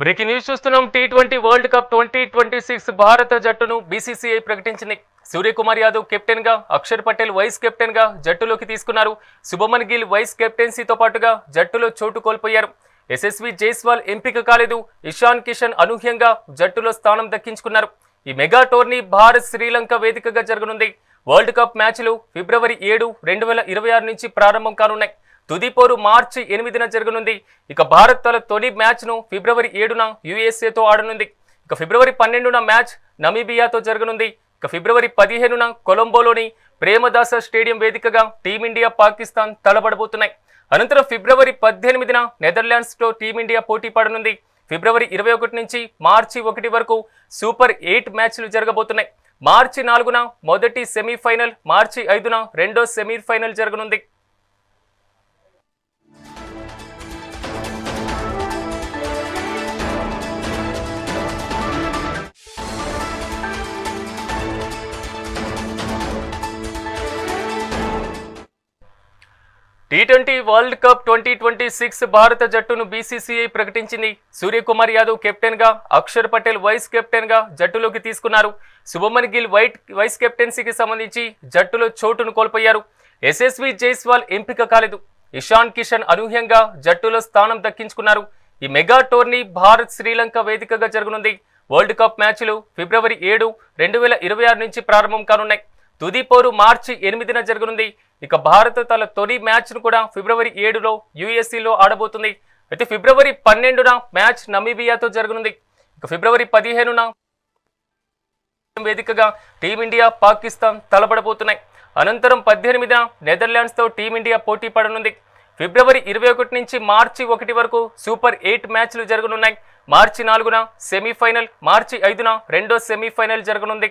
Breaking news చూస్తున్నాం. T twenty world cup twenty twenty six భారత జట్టును బీసీసీఐ ప్రకటించింది. సూర్యకుమార్ యాదవ్ కెప్టెన్గా అక్షర్ పటేల్ వైస్ కెప్టెన్గా జట్టులోకి తీసుకున్నారు. శుభమన్ గిల్ వైస్ కెప్టెన్సీతో పాటుగా జట్టులో చోటు కోల్పోయారు. ఎస్ఎస్వి జైస్వాల్ ఎంపిక కాలేదు. ఇషాన్ కిషన్ అనూహ్యంగా జట్టులో స్థానం దక్కించుకున్నారు. ఈ మెగా టోర్నీ భారత్ శ్రీలంక వేదికగా జరగనుంది. వరల్డ్ కప్ మ్యాచ్లు ఫిబ్రవరి ఏడు రెండు వేల ఇరవై ఆరు నుంచి ప్రారంభం కానున్నాయి. తుది పోరు మార్చి ఎనిమిదిన జరగనుంది. ఇక భారత్ తన తొలి మ్యాచ్ను ఫిబ్రవరి ఏడున యుఎస్ఏతో ఆడనుంది. ఇక ఫిబ్రవరి పన్నెండున మ్యాచ్ నమీబియాతో జరగనుంది. ఇక ఫిబ్రవరి పదిహేనున కొలంబోలోని ప్రేమదాస స్టేడియం వేదికగా టీమిండియా పాకిస్తాన్ తలపడబోతున్నాయి అనంతరం ఫిబ్రవరి పద్దెనిమిదిన నెదర్లాండ్స్తో టీమిండియా పోటీ పడనుంది. ఫిబ్రవరి ఇరవై ఒకటి నుంచి మార్చి ఒకటి వరకు సూపర్ ఎయిట్ మ్యాచ్లు జరగబోతున్నాయి. మార్చి నాలుగున మొదటి సెమీఫైనల్ మార్చి ఐదున రెండో సెమీఫైనల్ జరగనుంది. T twenty world cup twenty twenty six భారత జట్టును బీసీసీఐ ప్రకటించింది. సూర్యకుమార్ యాదవ్ కెప్టెన్గా అక్షర్ పటేల్ వైస్ కెప్టెన్గా జట్టులోకి తీసుకున్నారు. శుభమన్ గిల్ వైట్ వైస్ కెప్టెన్సీకి సంబంధించి జట్టులో చోటును కోల్పోయారు. ఎస్ఎస్వి జైస్వాల్ ఎంపిక కాలేదు. ఇషాన్ కిషన్ అనూహ్యంగా జట్టులో స్థానం దక్కించుకున్నారు. ఈ మెగా టోర్నీ భారత్ శ్రీలంక వేదికగా జరగనుంది. వరల్డ్ కప్ మ్యాచ్లు ఫిబ్రవరి ఏడు రెండు వేల ఇరవై ఆరు నుంచి ప్రారంభం కానున్నాయి. తుది పోరు మార్చి ఎనిమిదిన జరగనుంది. ఇక భారత్ తన తొలి మ్యాచ్ను కూడా ఫిబ్రవరి ఏడులో యుఎస్సిలో ఆడబోతుంది. అయితే ఫిబ్రవరి పన్నెండున మ్యాచ్ నమీబియాతో జరగనుంది. ఇక ఫిబ్రవరి పదిహేనున వేదికగా టీమిండియా పాకిస్తాన్ తలపడబోతున్నాయి అనంతరం పద్దెనిమిదిన నెదర్లాండ్స్తో టీమిండియా పోటీ పడనుంది. ఫిబ్రవరి ఇరవై ఒకటి నుంచి మార్చి ఒకటి వరకు సూపర్ ఎయిట్ మ్యాచ్లు జరగనున్నాయి. మార్చి నాలుగున సెమీఫైనల్ మార్చి ఐదున రెండో సెమీఫైనల్ జరగనుంది.